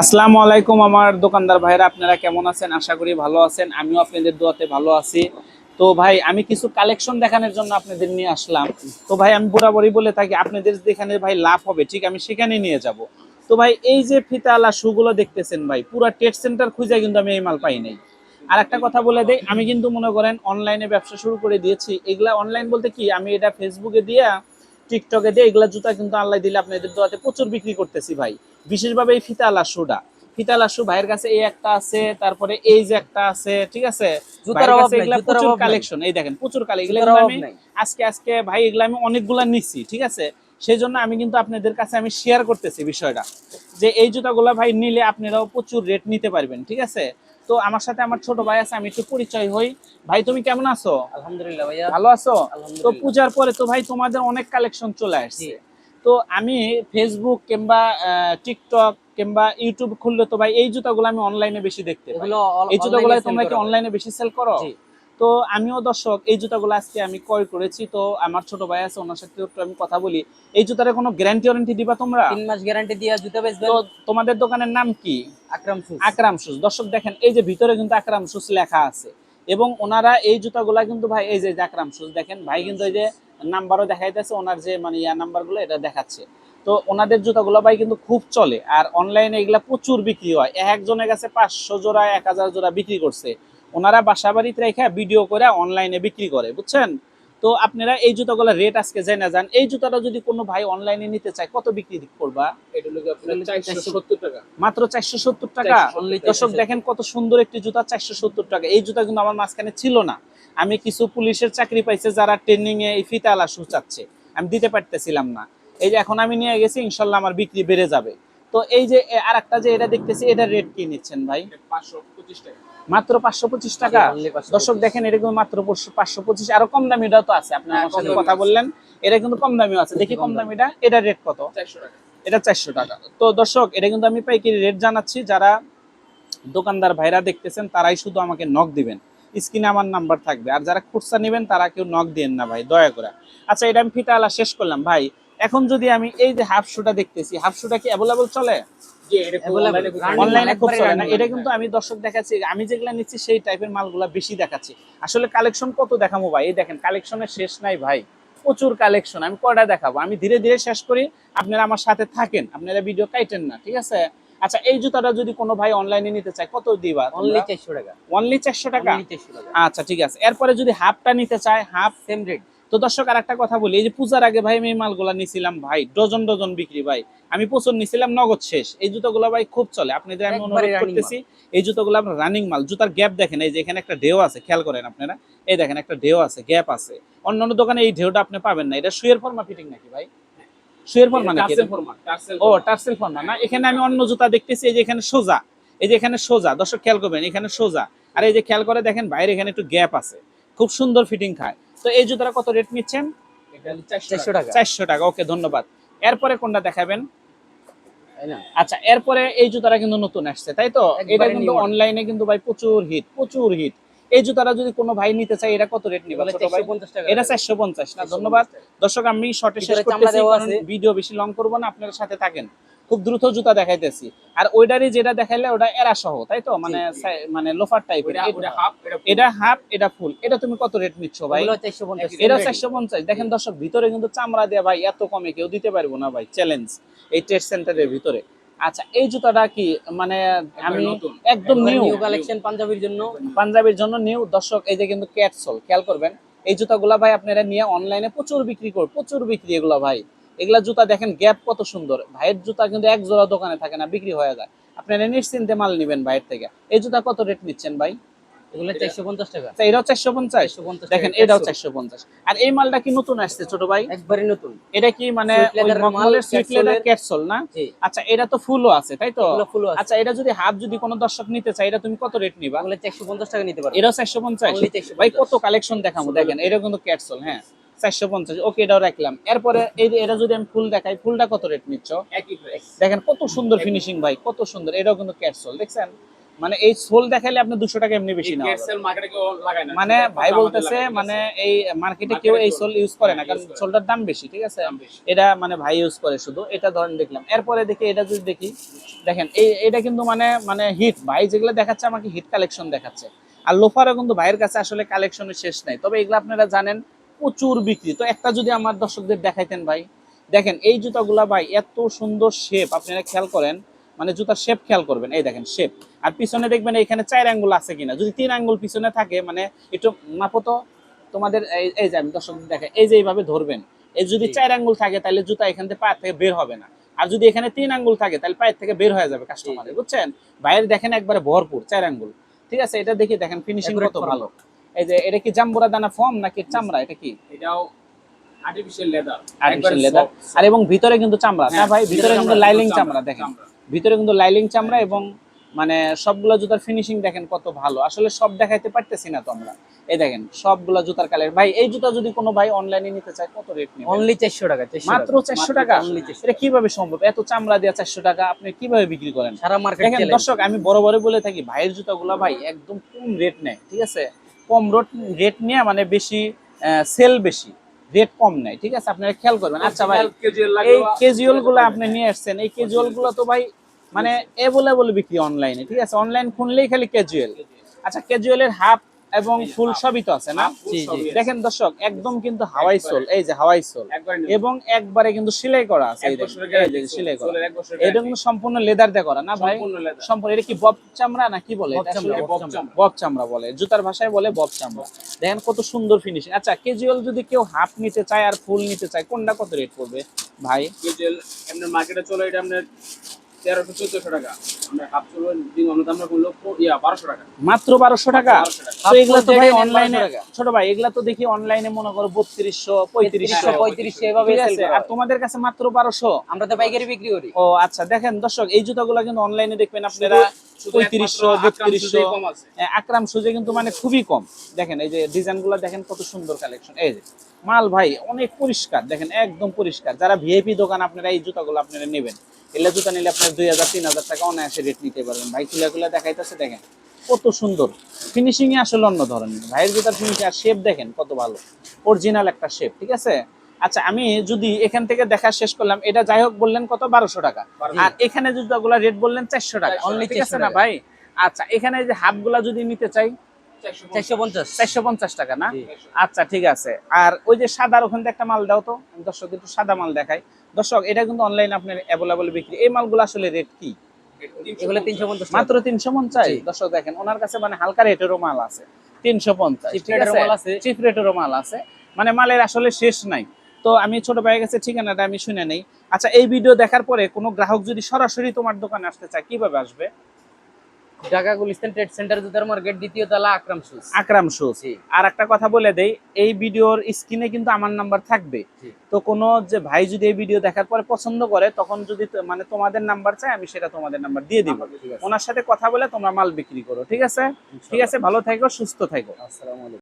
আসসালামু আলাইকুম আমার দোকানদার ভাইরা আপনারা কেমন আছেন? আশা করি ভালো আছেন। আমিও আপনাদের দোয়াতে ভালো আছি। তো ভাই, আমি কিছু কালেকশন দেখানোর জন্য আপনাদের নিয়ে আসলাম। তো ভাই, আমি বরাবরই বলে থাকি, আপনাদের যেখানে ভাই লাভ হবে, ঠিক আমি সেখানে নিয়ে যাব। তো ভাই, এই যে ফিতালা শুগুলো দেখতেছেন ভাই, পুরো টেট সেন্টার খুঁজে কিন্তু আমি এই মাল পাই নাই। আর একটা কথা বলে দেই, আমি কিন্তু মনে করেন অনলাইনে ব্যবসা শুরু করে দিয়েছি। এগুলা অনলাইন বলতে কি, আমি এটা ফেসবুকে দিয়া টিকটকে দিয়ে, এগুলা জুতা কিন্তু আল্লাহ দিলে আপনাদের দোয়াতে প্রচুর বিক্রি করতেছি ভাই। বিশেষভাবে এই ফিতা আলা শুটা শু ভাইয়ের কাছে এই একটা আছে তারপরে এই যে একটা আছে ঠিক আছে? জুতার অভাব নাই, প্রচুর কালেকশন এই দেখেন প্রচুর কালেকশন আমি আজকে আজকে ভাই এগুলা আমি অনেকগুলা নিচ্ছি ঠিক আছে? সেই জন্য আমি কিন্তু আপনাদের কাছে আমি শেয়ার করতেছি বিষয়টা যে এই জুতাগুলা ভাই নিলে আপনারাও প্রচুর রেট নিতে পারবেন ঠিক আছে? তো আমার সাথে আমার ছোট ভাই আছে আমি একটু পরিচয় হই। ভাই তুমি কেমন আছো? আলহামদুলিল্লাহ ভাইয়া। ভালো আছো? তো পূজার পরে তো ভাই তোমাদের অনেক কালেকশন চলে আসছে। তো আমি ফেসবুক কিংবা টিকটক কিংবা ইউটিউব খুললে তো ভাই এই জুতাগুলো আমি অনলাইনে বেশি দেখতে এই জুতাগুলো তোমরা কি অনলাইনে বেশি সেল করো? তো আমিও দর্শক এই জুতাগুলো আজকে আমি ক্রয় করেছি। তো আমার ছোট ভাই আছে ওনার সাথে একটু আমি কথা বলি। এই জুতার কোনো গ্যারান্টি ওয়ারেন্টি দিবা তোমরা? তিন মাস গ্যারান্টি দিয়া জুতা বেচবেন। তো তোমাদের দোকানের নাম কি? আকরাম শুজ আকরাম শুজ দর্শক দেখেন এই যে ভিতরে কিন্তু আকরাম শুজ লেখা আছে। এবং ওনারা এই জুতাগুলা কিন্তু ভাই এই যে যে আকরাম শুজ দেখেন ভাই কিন্তু এই যে নাম্বারও দেখাইতেছে, ওনার যে মানে ইয়া নাম্বারগুলো, এটা দেখাচ্ছে। তো ওনাদের জুতাগুলো ভাই কিন্তু খুব চলে, আর অনলাইনে এগুলা প্রচুর বিক্রি হয়। এক একজনের কাছে পাঁচশো জোড়া, এক হাজার জোড়া বিক্রি করছে। ওনারা বাসা বাড়িতে রেখে ভিডিও করে অনলাইনে বিক্রি করে, বুঝছেন? তো আপনারা এই জুতাগুলো রেট আজকে জেনে যান। এই জুতাটা যদি কোনো ভাই অনলাইনে নিতে চায় কত বিক্রি করবা? এটা হলো কি 470 টাকা। মাত্র চারশো সত্তর টাকা? 470 দর্শক দেখেন কত সুন্দর একটি জুতা চারশো সত্তর টাকা। এই জুতা কিন্তু আমার মাঝখানে ছিল না। আমি কিছু পুলিশের চাকরি পাইছে যারা ট্রেনিং এ ফিতা আলা শু চাচ্ছে। আমি দিতে পারতেছিলাম না। এই যে এখন আমি নিয়ে গেছি ইনশাল্লাহ আমার বিক্রি বেড়ে যাবে। তো এই যে আর একটা যে এটা দেখতেছি এটা রেট কি নিচ্ছেন ভাই? এটা 525 টাকা। মাত্র পাঁচশো পঁচিশ টাকা। দর্শক দেখেন এটা কিন্তু মাত্র পাঁচশো পঁচিশ। আরও কম দামিটা তো আছে আপনি হ্যাঁ, সাথে কথা বললেন। এটা কিন্তু কম দামিও আছে। দেখি কম দামিটা। এটা রেট কত? এটা চারশো টাকা। তো দর্শক এটা কিন্তু আমি পাইকারি রেট জানাচ্ছি। যারা দোকানদার ভাইরা দেখতেছেন তারাই শুধু আমাকে নক দিবেন। স্ক্রিনে আমার নাম্বার থাকবে। আর যারা খুচরা নেবেন তারা কেউ নক দিয়েন না ভাই দয়া করে। আচ্ছা এটা আমি ফিতা আলা শেষ করলাম। ভাই এখন যদি আমি এই যে হাফ শুটা দেখতেছি হাফ শুটা কি অ্যাভেলেবল চলে? অনলাইনে খুব চলে না এটা কিন্তু আমি দর্শক দেখাচ্ছি আমি যেগুলা নিচ্ছি সেই টাইপের মালগুলা বেশি দেখাচ্ছি। আসলে কালেকশন কত দেখাবো ভাই? এই দেখেন কালেকশনের শেষ নাই ভাই। প্রচুর কালেকশন আমি কয়টা দেখাবো? আমি ধীরে ধীরে শেষ করি আপনারা আমার সাথে থাকেন আপনারা ভিডিও কাইটেন না ঠিক আছে? আচ্ছা এই জুতাটা যদি কোনো ভাই অনলাইনে নিতে চায় কত দিবা অনলি 400 টাকা। অনলি চারশো টাকা? অনলি 400 টাকা। আচ্ছা ঠিক আছে। এরপরে যদি হাফটা নিতে চায় হাফ সেম রেট তো দর্শক আর একটা কথা বলি। এই যে পূজার আগে ভাই আমি এই মালগুলা নিছিলাম ভাই ডজন ডজন বিক্রি ভাই। আমি প্রচুর নিছিলাম নগদ শেষ। এই জুতোগুলো ভাই খুব চলে। আপনাদের আমি অনুরোধ করতেছি এই জুতোগুলো আপনার রানিং মাল। জুতার গ্যাপ দেখেন এই যে এখানে একটা ঢেউ আছে খেয়াল করেন আপনারা। এই দেখেন একটা ঢেউ আছে গ্যাপ আছে। অন্যান্য দোকানে এই ঢেউটা আপনি পাবেন না। এটা শুয়ের ফর্মা ফিটিং নাকি ভাই? শুয়ের ফর্মা নাকি ও টার্সেল ফর্মা না? এখানে আমি অন্য জুতা দেখতেছি এই যে এখানে সোজা। এই যে এখানে সোজা। দর্শক খেয়াল করবেন এখানে সোজা। আর এই যে খেয়াল করে দেখেন বাইরে এখানে একটু গ্যাপ আছে। খুব সুন্দর ফিটিং খায়। তো এই জুতাটা কত রেট নিচ্ছেন? এটা হলো 400 400 টাকা টাকা। চারশো টাকা ওকে ধন্যবাদ। এরপরে কোনটা দেখাবেন? আচ্ছা এরপরে এই জুতাটা কিন্তু নতুন আসছে তাই তো? এটা কিন্তু অনলাইনে কিন্তু ভাই প্রচুর হিট প্রচুর হিট এই জুতাটা যদি কোনো ভাই নিতে চায় এটা কত রেট নিবে? ছোট ভাই? 450 টাকা এটা চারশো পঞ্চাশ না ধন্যবাদ। দর্শক আমি শর্টে শেষ করতেছি। ভিডিও বেশি লং করব না আপনার সাথে থাকেন। খুব দ্রুত জুতা দেখাইতেছি। আর ওইটারই যেটা দেখাইলে ওটা এরা সহ তাই তো? মানে মানে লোফার টাইপের এটা হাফ এটা ফুল এটা তুমি কত রেট নিচ্ছ ভাই? এটা চারশো পঞ্চাশ। দেখেন দর্শক ভিতরে কিন্তু চামড়া দেয়া ভাই এত কমে কেউ দিতে পারব না ভাই চ্যালেঞ্জ এই টেস্ট সেন্টারের ভিতরে। আচ্ছা এই জুতাটা কি মানে আমি। একদম নিউ কালেকশন পাঞ্জাবির জন্য। পাঞ্জাবির জন্য নিউ দর্শক এই যে কিন্তু ক্যাটসল খেয়াল করবেন। এই জুতাগুলা ভাই আপনারা নিয়ে অনলাইনে প্রচুর বিক্রি কর প্রচুর বিক্রি এগুলা ভাই। এগুলা জুতা দেখেন গ্যাপ কত সুন্দর। ভাইয়ের জুতা কিন্তু এক জোড়া দোকানে থাকে না বিক্রি হয়ে যায়। আপনারা নিশ্চিন্তে মাল নেবেন ভাইয়ের থেকে। এই জুতা কত রেট নিচ্ছেন ভাই? এগুলো 450 টাকা। এটাও চারশো পঞ্চাশ? দেখেন এটাও চারশো পঞ্চাশ। আর এই মালটা কি নতুন আসছে ছোট ভাই? একবারে নতুন। এটা কি মানে। ক্যাপসুল না? আচ্ছা এটা তো ফুলও আছে তাই তো? ফুল আছে। আচ্ছা এটা যদি হাফ যদি কোনো দর্শক নিতে চায় এটা তুমি কত রেট নিবা? 450 টাকা নিতে এটাও চারশো পঞ্চাশ? ভাই কত কালেকশন দেখাবো? দেখেন এটা কিন্তু ক্যাপসুল হ্যাঁ। চারশো পঞ্চাশ ওকে এটাও রাখলাম। এরপরে এই এটা যদি আমি ফুল দেখাই ফুলটা কত রেট নিচ্ছ? দেখেন কত সুন্দর ফিনিশিং ভাই কত সুন্দর এটাও কিন্তু ক্যাপসুল দেখছেন? মানে এই সোল দেখাইলে আপনি দুশো টাকা এমনি বেশি না। মানে ভাই বলতেছে মানে এই মার্কেটে কেউ এই সোল ইউজ করে না কারণ সোলটার দাম বেশি ঠিক আছে? এটা মানে ভাই ইউজ করে শুধু এটা ধরেন দেখলাম। এরপরে দেখি এটা যদি দেখি দেখেন এই এটা কিন্তু মানে মানে হিট ভাই যেগুলো দেখাচ্ছে আমাকে হিট কালেকশন দেখাচ্ছে। আর লোফারও কিন্তু ভাইয়ের কাছে আসলে কালেকশনের শেষ নাই। তবে এগুলো আপনারা জানেন প্রচুর বিক্রি। তো একটা যদি আমার দর্শকদের দেখাইতেন ভাই দেখেন এই জুতাগুলা ভাই এত সুন্দর শেপ আপনারা খেয়াল করেন মানে জুতার শেপ খেয়াল করবেন। এই দেখেন শেপ আর পিছনে দেখবেন এখানে চার আঙ্গুল আছে কিনা। যদি তিন আঙ্গুল পিছনে থাকে মানে একটু মাপো তো। তোমাদের এই- যে আমি দর্শক দেখে এই যে এইভাবে ধরবেন। এই যদি চার আঙ্গুল থাকে তাহলে জুতা এখান থেকে পায়ের থেকে বের হবে না। আর যদি এখানে তিন আঙ্গুল থাকে তাহলে পায়ের থেকে বের হয়ে যাবে কাস্টমারের বুঝছেন? বাইরে দেখেন একবারে ভরপুর চার আঙ্গুল। ঠিক আছে? এটা দেখি দেখেন ফিনিশিং কত ভালো। এই যে এটা কি জাম্বুরা দানা ফর্ম নাকি চামড়া? এটা কি? এটাও আর্টিফিশিয়াল লেদার আর্টিফিশিয়াল লেদার আর এবং ভিতরে কিন্তু চামড়া। না হ্যাঁ, ভাই ভিতরে কিন্তু লাইলিং চামড়া, দেখেন। ভিতরে কিন্তু লাইলিং চামড়া এবং মানে সবগুলা জুতার ফিনিশিং দেখেন কত ভালো। আসলে সব দেখাইতে পারতেছি না তো আমরা। এই দেখেন সবগুলা জুতার কালার ভাই এই জুতা যদি কোনো ভাই অনলাইনে নিতে চায় কত রেট নেবে? অনলি চারশো টাকা মাত্র টাকা। চারশো মাত্র টাকা? only 400 এটা কীভাবে সম্ভব? এত চামড়া দেওয়া চারশো টাকা আপনি কীভাবে বিক্রি করেন? সারা মার্কেট দেখেন দর্শক আমি বড় বড় বলে থাকি ভাইয়ের জুতাগুলা ভাই একদম কম রেট নেয় ঠিক আছে? কম রেট রেট নিয়ে মানে বেশি সেল বেশি। রেট কম নেয় ঠিক আছে? আপনারা খেয়াল করবেন। আচ্ছা ভাই এই কেজুয়ালগুলো আপনি নিয়ে আসছেন এই কেজুয়ালগুলো তো ভাই মানে অ্যাভেলেবল বিক্রি অনলাইনে ঠিক আছে? অনলাইন খুললেই খালি ক্যাজুয়াল আচ্ছা ক্যাজুয়ালের হাফ এবং ফুল সবই তো আছে না। দেখেন দর্শক একদম কিন্তু হাওয়াই সোল এই যে হাওয়াই সোল। এবং একবারে কিন্তু সেলাই করা আছে সেলাই করা। এটা কিন্তু সম্পূর্ণ লেদার দিয়ে করা না ভাই? সম্পূর্ণ এটা কি বব চামড়া না কি বলে? বব চামড়া, বলে। জুতার ভাষায় বলে বব চামড়া। দেখেন কত সুন্দর ফিনিশিং আচ্ছা কেজুয়াল যদি কেউ হাফ নিতে চায় আর ফুল নিতে চায় কোনটা কত রেট পড়বে ভাই? Casual, আপনার মার্কেটে চলে এটা আপনার তেরোশো চোদ্দশো টাকা। আমরা হাফ চলো দিন অনুদান করল ইয়া বারোশো টাকা। মাত্র বারোশো টাকা? তো এগুলা তো ভাই অনলাইনে জায়গায় 1200 টাকা। ছোট ভাই এগুলা তো দেখি অনলাইনে মনে করো বত্রিশশো পঁয়ত্রিশশো হ্যাঁ, পঁয়ত্রিশশো এভাবে ঠিক sell আছে করা। আর তোমাদের কাছে মাত্র বারোশো? আমরা তো পাইকারি বিক্রি করি। ও আচ্ছা দেখেন দর্শক এই জুতাগুলো কিন্তু অনলাইনে দেখবেন আপনারা পঁয়ত্রিশশো আক্রাম বত্রিশশো। সুজে কিন্তু মানে খুবই কম। দেখেন এই যে ডিজাইনগুলো দেখেন কত সুন্দর কালেকশন এই যে মাল ভাই অনেক পরিষ্কার দেখেন একদম পরিষ্কার। যারা ভিআইপি দোকান আপনারা এই জুতাগুলো আপনারা নেবেন। এগুলা জুতা নিলে আপনার দুই হাজার তিন হাজার টাকা অনায়াসে রেট নিতে পারবেন। ভাই খুলে খুলে দেখাইতেছে দেখেন কত সুন্দর। ফিনিশিং আসলে অন্য ধরনের। ভাইয়ের জুতার ফিনিশিং আর শেপ দেখেন কত ভালো। অরিজিনাল একটা শেপ ঠিক আছে? আচ্ছা আমি যদি এখান থেকে দেখা শেষ করলাম এটা যাই হোক বললেন কত? বারোশো টাকা। আর এখানে জুতাগুলা রেট বললেন চারশো টাকা। Only ঠিক আছে না ভাই? আচ্ছা এখানে যে হাফগুলা যদি নিতে চাই? চারশো চারশো পঞ্চাশ। চারশো পঞ্চাশ টাকা না? আচ্ছা ঠিক আছে। আর ওই যে সাদার ওখান থেকে একটা মাল দাও তো। দর্শক একটু সাদা মাল দেখাই। দর্শক এটা কিন্তু অনলাইন আপনার অ্যাভেলেবল বিক্রি। এই মালগুলো আসলে রেট কি? এগুলো তিনশো পঞ্চাশ মাত্র তিনশো পঞ্চাশ। দর্শক দেখেন ওনার কাছে মানে হালকা রেটেরও মাল আছে। তিনশো পঞ্চাশ। চিপ রেটেরও মাল আছে। মানে মালের আসলে শেষ নাই। তো আমি ছোট ভাইয়ের কাছে ঠিকানাটা আমি শুনে নেই। আচ্ছা এই ভিডিও দেখার পরে কোনো গ্রাহক যদি সরাসরি তোমার দোকানে আসতে চায় কীভাবে আসবে? ঢাকা গুলিস্তান ট্রেড সেন্টার জুতার মার্কেট দ্বিতীয় তলা আকরাম শুজ। আকরাম শুজ। আর একটা কথা বলে দেই এই ভিডিওর স্ক্রিনে কিন্তু আমার নাম্বার থাকবে। তো কোনো যে ভাই যদি এই ভিডিও দেখার পরে পছন্দ করে তখন যদি মানে তোমাদের নাম্বার চাই আমি সেটা তোমাদের নাম্বার দিয়ে দিব। ওনার সাথে কথা বলে তোমরা মাল বিক্রি করো ঠিক আছে? ঠিক আছে ভালো থাকো সুস্থ থাকো আসসালামু আলাইকুম।